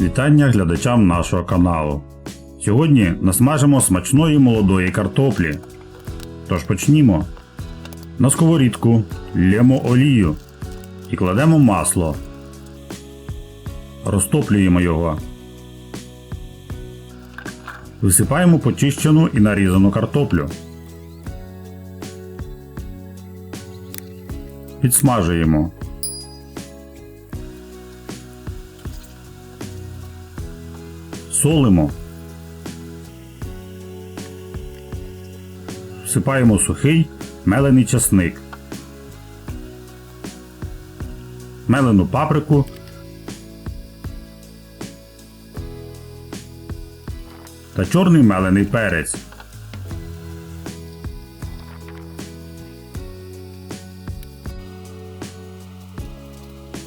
Вітання глядачам нашого каналу. Сьогодні насмажимо смачної молодої картоплі. Тож почнімо. На сковорідку лємо олію і кладемо масло. Розтоплюємо його. Висипаємо почищену і нарізану картоплю. Підсмажуємо. Солимо. Всипаємо сухий мелений часник. Мелену паприку. Та чорний мелений перець.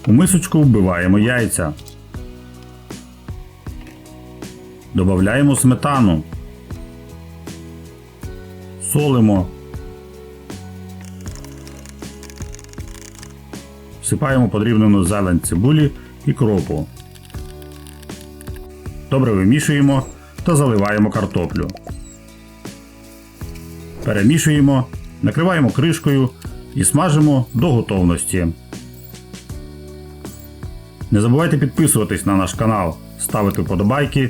У мисочку вбиваємо яйця. Добавляємо сметану. Солимо. Всипаємо подрібнену зелень цибулі і кропу. Добре вимішуємо та заливаємо картоплю. Перемішуємо, накриваємо кришкою і смажимо до готовності. Не забувайте підписуватись на наш канал, ставити вподобайки,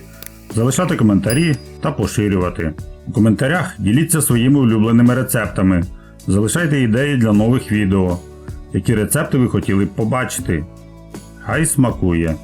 залишати коментарі та поширювати. У коментарях діліться своїми улюбленими рецептами, залишайте ідеї для нових відео, які рецепти ви хотіли б побачити. Хай смакує!